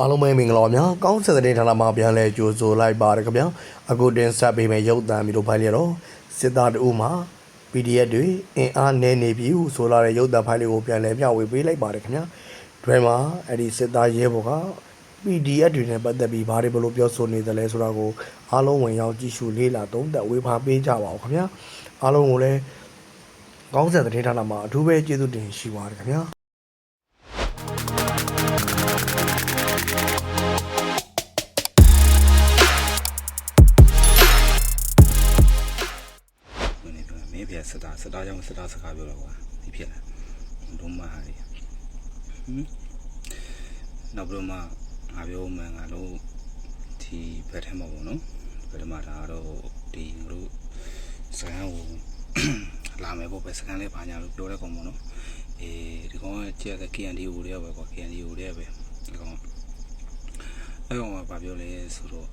အားလုံးပဲမင်္ဂလာပါများကောင်းဆက်တဲ့ဌာနမှာပြန်လဲကြိုဆိုလိုက်ပါရခင်ဗျာအခုတင်ဆက်ပေးမယ့်ရုပ်သံမျိုးတို့ဖိုင်လျတော့စစ်သားတဦးမှာ PDF တွေအင်အားနည်းနေပြီဟုဆိုလာတဲ့ရုပ်သံဖိုင်လေးကိုပြန်လဲမျှဝေပေးလိုက်ပါတယ်ခင်ဗျာဒရမှာအဲ့ဒီစစ်သားရဲဘော်က PDF တွေနဲ့ပတ်သက်ပြီးဘာတွေဘလို့ပြောဆိုနေသလဲဆိုတာကိုအားလုံးဝင်ရောက်ကြည့်ရှုလေ့လာသုံးသပ်ဝေဖန်ပေးကြပါဦးခင်ဗျာအားလုံးကိုလည်းကောင်းဆက်တဲ့ဌာနမှာအထူးပဲကျေးဇူးတင်ရှိပါတယ်ခင်ဗျာ ပြောမင်းပြစတာစတာကြောင့်စတာစကားပြောတော့ကွာဒီဖြစ်လာလုံးမဟာရီဟင်နောက်ပြီးတော့မှငါပြောမှန်ငါတို့ဒီဘက်ထဲမှာပေါ့နော်ဘက်ထဲမှာဒါတော့ဒီငါတို့စကန်ကိုလာမယ်ပေါ့ပဲစကန်လေးပါညာလို့ပြောတဲ့ကောင်ပေါ့နော်အေးဒီကောင်ကကြက်က KNDO တွေပဲကွာ KNDO တွေပဲဒီကောင်အဲ့ကောင်ကဘာပြောလဲဆိုတော့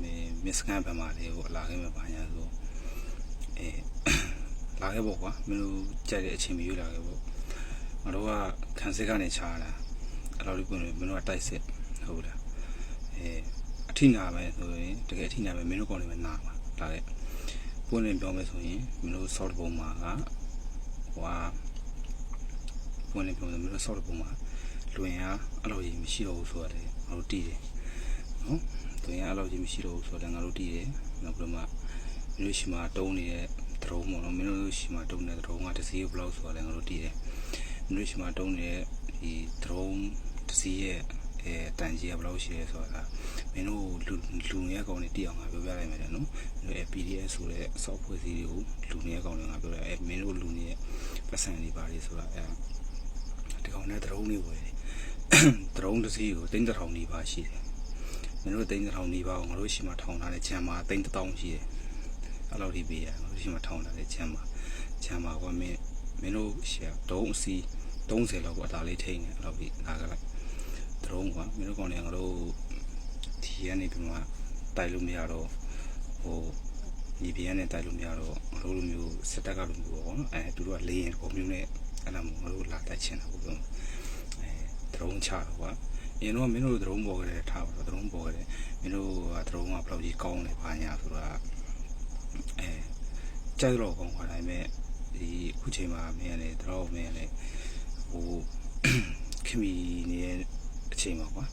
မင်းမစ်ကန်ဘက်မှာလေဟိုအလာခဲ့မှာပါညာဆိုအဲ လာခဲ့ပေါ့ကွာမင်းတို့ကြိုက်တဲ့အချိန်မရွေးလာခဲ့ပေါ့ငါတို့ကခံစစ်ကနေချားလာအဲ့လိုလေးပွင့်လို့မင်းတို့ကတိုက်စစ်ဟုတ်လားအဲအထိနာပဲဆိုရင်တကယ်အထိနာပဲမင်းတို့ကောင်းနေပဲနာပါလာခဲ့ပွင့်နေပြောမယ်ဆိုရင်မင်းတို့ sort ပုံမှာကဟွာပွင့်နေပြောမယ်မင်းတို့ sort ပုံမှာလွင်အားအဲ့လိုကြီးမရှိတော့ဘူးဆိုရတယ်ငါတို့တည်တယ်နော်လွင်အားအဲ့လိုကြီးမရှိတော့ဘူးဆိုတော့ငါတို့တည်တယ်နောက်ပြီးတော့မှမင်းတို့ရှိမှာတုံးနေတဲ့ ဒရုံပေါ့နော်မင်းတို့ရှိမှာတုံးနေတဲ့ဒရုံကတစ်စီးဘယ်လောက်ဆိုတော့လည်းငါတို့တည်တယ်မင်းတို့ရှိမှာတုံးနေတဲ့ဒီဒရုံတစ်စီးရဲ့အဲတန်ကြီးကဘယ်လောက်ရှိလဲဆိုတာမင်းတို့လူလူငယ်ကောင်တွေတည်အောင်ငါပြောပြလိုက်မယ်တဲ့နော်မင်းတို့ PDF ဆိုတဲ့ software စီတွေကိုလူငယ်ကောင်တွေငါပြောလိုက်အဲမင်းတို့လူငယ်ပတ်စံတွေပါလေဆိုတာအဲဒီကောင်နဲ့ဒရုံတွေဝယ်တယ်ဒရုံတစ်စီးကိုတင်းတစ်ထောင်နေပါရှိတယ်မင်းတို့တင်းတစ်ထောင်နေပါကိုငါတို့ရှိမှာထောင်ထားတဲ့ချမ်းမှာတင်းတစ်တောင်းရှိတယ် အဲ့လိုဒီပေးရငါတို့ရှိမှထောင်းလာတဲ့ချမ်းပါချမ်းပါကွာမင်းမင်းတို့ရှယ်ဒုံးအစီ30လောက်ကွာဒါလေးထိန်နေအဲ့လိုဒီလာကြလိုက်ဒရုံးကွာမင်းတို့ကောင်လည်းငါတို့ဒီကနေပြီးမှတိုက်လို့မရတော့ဟိုညီပြင်းနဲ့တိုက်လို့မရတော့ငါတို့လိုမျိုးစက်တက်ကလိုမျိုးပေါ့နော်အဲသူတို့ကလေးရင်ပုံမျိုးနဲ့အဲ့လိုငါတို့လာတိုက်ချင်တာပေါ့ပြောအဲဒရုံးချတော့ကွာအရင်တော့မင်းတို့ဒရုံးပေါ်ကြတဲ့ထားပါတော့ဒရုံးပေါ်ကြတဲ့မင်းတို့ကဒရုံးကဘယ်လောက်ကြီးကောင်းလဲဘာညာဆိုတော့ အဲကြိုက်တော့ကောင်းပါဒါပေမဲ့ဒီအခုချိန်မှာမင်းလည်းတော့မင်းလည်းဟိုခမီနေတဲ့အချိန်မှာကွာ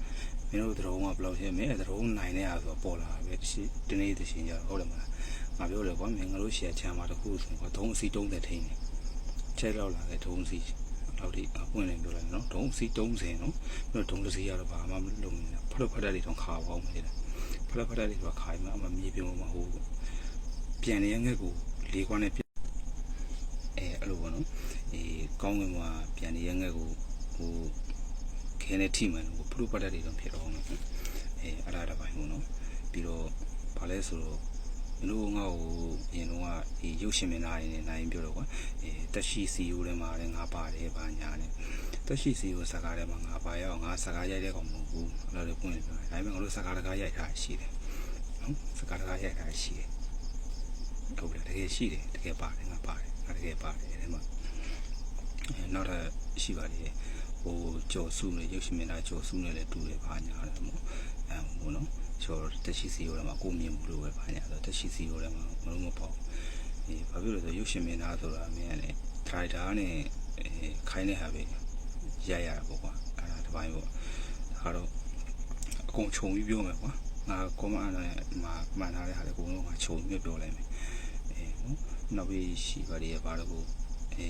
မင်းတို့ဒရုံးကဘယ်လောက်ရှိမင်းဒရုံးနိုင်နေရဆိုတော့ပေါ်လာပဲတရှိတနေ့တရှိကြတော့ဟုတ်တယ်မလားငါပြောလေကွာမင်းငါတို့ရှယ်ချမ်းမှာတခုဆိုကွာဒုံးအစီ30ထိန်းနေကျဲတော့လာတဲ့ဒုံးစီတော့ဒီအပွင့်လည်းပြောလိုက်နော်ဒုံးစီ30နော်ပြီးတော့ဒုံးတစ်စီရတော့ဘာမှမလုပ်နေဖလို့ဖတ်တဲ့တွေတော့ခါပေါင်းနေတယ်ဖလို့ဖတ်တဲ့တွေကခါမှအမမြေပြုံးမှာဟို ပြန်နေရငက်ကိုလေးခွန်းနဲ့ပြအဲအဲ့လိုပေါ့နော်အေးကောင်းငင်မှာပြန်နေရငက်ကိုဟိုခဲနဲ့ထိမှန်လို့ဖလူပတ်တဲ့တွေတော့ဖြစ်တော့မယ်အဲအဲ့ဒါတစ်ပိုင်းပေါ့နော်ပြီးတော့ဘာလဲဆိုတော့မင်းတို့ငါ့ကိုအရင်တော့ကဒီရုပ်ရှင်မင်းသားတွေနဲ့နိုင်ပြောတော့ကွာအဲတက်ရှိစီယိုထဲမှာလည်းငါပါတယ်ဗာညာနဲ့တက်ရှိစီယိုစကားထဲမှာငါပါရအောင်ငါစကားရိုက်တဲ့ကောင်မဟုတ်ဘူးအဲ့လိုလေပွင့်ပြောတယ်ဒါပေမဲ့ငါတို့စကားတကားရိုက်ထားရှိတယ်နော်စကားတကားရိုက်ထားရှိတယ် ဟုတ်တယ်တကယ်ရှိတယ်တကယ်ပါတယ်ငါပါတယ်ငါတကယ်ပါတယ်အဲ့မှာအဲနောက်တော့ရှိပါလေဟိုကြော်စုနဲ့ရုပ်ရှင်မင်းသားကြော်စုနဲ့လည်းတူတယ်ဘာညာတယ်မို့အဲဟိုနော်ကျော်တက်ရှိစီရိုထဲမှာကိုမြင်မှုလို့ပဲဘာညာဆိုတက်ရှိစီရိုထဲမှာမလို့မပေါ့အေးဘာဖြစ်လို့လဲဆိုရုပ်ရှင်မင်းသားဆိုတာမင်းကလည်းဒရိုက်တာနဲ့အဲခိုင်းတဲ့ဟာပဲရိုက်ရတာပေါ့ကွာအဲ့ဒါတစ်ပိုင်းပေါ့ဒါတော့အကုန်ခြုံပြီးပြောမယ်ကွာ ငါကောမန်နဲ့မှာမှန်ထားတဲ့ဟာလည်းအကုန်လုံးငါခြုံပြီးပြောလိုက်မယ်အဲနော်နောက်ပြီးရှိပါလေဘာလို့ကိုအဲ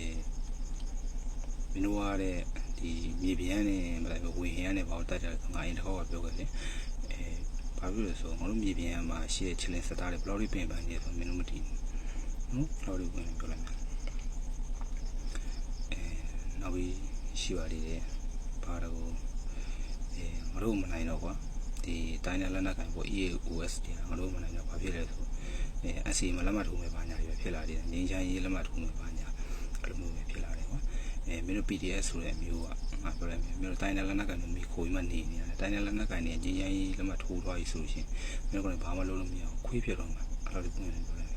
မင်းတို့ကတဲ့ဒီမြေပြန်းနဲ့မလိုက်ဘူးဝေဟင်ကနေဘာလို့တက်ကြလဲငါအရင်တစ်ခေါက်ကပြောခဲ့တယ်အဲဘာဖြစ်လဲဆိုငါတို့မြေပြန်းမှာရှိတဲ့ challenge စတားတွေဘယ်လောက်ပင်ပန်းနေဆိုမင်းတို့မသိဘူးနော်ဘယ်လောက်ပင်ပြောလိုက်မယ်အဲနောက်ပြီးရှိပါလေတယ်ဘာလို့ကိုအဲငါတို့မနိုင်တော့ကွာ ဒီတိုင်းနဲ့လက်နက်ကန်ပေါ့ EAOS တွေငါတို့မနိုင်တော့ဘာဖြစ်လဲဆိုအဲအစီမလက်မှတ်ထိုးမယ်ဘာညာတွေဖြစ်လာတယ်ငင်းချမ်းရေးလက်မှတ်ထိုးမယ်ဘာညာအဲ့လိုမျိုးပဲဖြစ်လာတယ်ကွာအဲမင်းတို့ PDF ဆိုတဲ့အမျိုးကငါပြောလိုက်မယ်မင်းတို့တိုင်းနယ်လက်နက်ကန်မျိုးခိုးပြီးမှနေနေရတယ်တိုင်းနယ်လက်နက်ကန်နေငင်းချမ်းရေးလက်မှတ်ထိုးသွားပြီဆိုရှင်မင်းတို့ကလည်းဘာမှလုပ်လို့မရဘူးခွေးပြတော့မှာအဲ့လိုပုံနေပြောလိုက်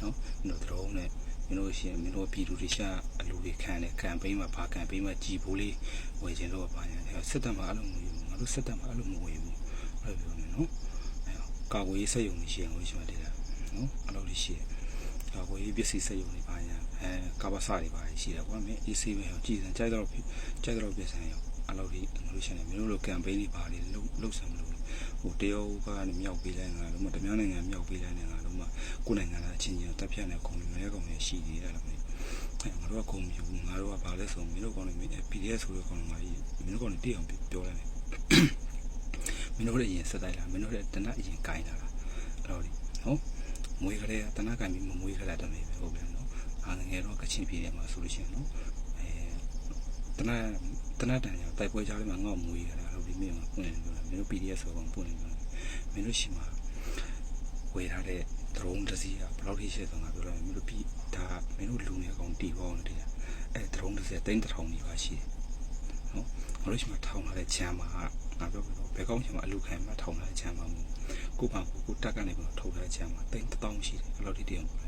နော်မင်းတို့တော့နဲ့မင်းတို့ရှင်မင်းတို့ပြည်သူတွေရှာအလူတွေခံတယ်ကမ်ပိန်းမှာဘာကမ်ပိန်းမှာကြည်ဖို့လေးဝယ်ခြင်းတော့ဘာညာစစ်တပ်မှာအဲ့လိုမျိုးငါတို့စစ်တပ်မှာအဲ့လိုမဝေဘူး အဲ့လိုပြောနေနော်အဲကာကွယ်ရေးစက်ရုံတွေရှိရင်လို့ရှိမှတည်းလားနော်အဲ့လိုလေးရှိတယ်ကာကွယ်ရေးပစ္စည်းစက်ရုံတွေပါညာအဲကာဘာစာတွေပါရှိတယ်ကွာမင်း AC ပဲကြည်စံကြိုက်တော့ကြိုက်တော့ပြစံရောအဲ့လိုဒီငါတို့ရှိနေမင်းတို့လို campaign တွေပါလေလှုပ်လှုပ်ဆံမလို့ဟိုတရုတ်ကနေမြောက်ပေးလိုက်ငါတို့မတမန်နိုင်ငံမြောက်ပေးလိုက်နေငါတို့မှကိုယ်နိုင်ငံသားအချင်းချင်းတက်ပြတ်နေကုန်ပြီမဲကုန်နေရှိသေးတယ်အဲ့လိုမျိုးအဲငါတို့ကကုန်ပြီဘူးငါတို့ကဘာလဲဆိုမင်းတို့ကောင်းနေမင်း PDF ဆိုတဲ့ကောင်းငါကြီးမင်းတို့ကောင်းနေတိအောင်ပြောလိုက်မယ် မင်းတို့လည်းအရင်စက်တိုက်လာမင်းတို့လည်းတနက်အရင်ကင်လာတာအဲ့တော့ဒီနော်မွေးကလေးကတနက်ကင်ပြီးမမွေးကလေးတည်းပဲဟုတ်ပြီနော်အာငယ်တော့ကချင်ပြည်နယ်မှာဆိုလို့ရှိရင်နော်အဲတနက်တနက်တန်ရောတိုက်ပွဲကြားလေးမှာငေါ့မွေးကလေးအဲ့လိုဒီမြို့မှာပွင့်နေပြောတယ်မင်းတို့ PDF ဆိုကောင်ပွင့်နေပြောတယ်မင်းတို့ရှိမှာဝေထားတဲ့ drone တစ်စီးကဘယ်လောက်ထိရှိတယ်ဆိုတော့ငါပြောလိုက်မင်းတို့ပြီးဒါမင်းတို့လူငယ်ကောင်တီပေါင်းနေတယ်အဲဒရုန်းတစ်စက်တိန်းတစ်ထောင်နေပါရှိတယ်နော်ငါ တို့ရှိမှထောင်လာတဲ့ချမ်းမှာငါပြောပြတော့ဘယ်ကောင်းချင်မှအလူခံမှထောင်လာတဲ့ချမ်းမှာမဟုတ်ကိုပါကိုကိုတက်ကနေပြီးတော့ထုတ်လာတဲ့ချမ်းမှာတိန်းတစ်တောင်းရှိတယ်အဲ့လိုဒီတည်းအောင်အားမချော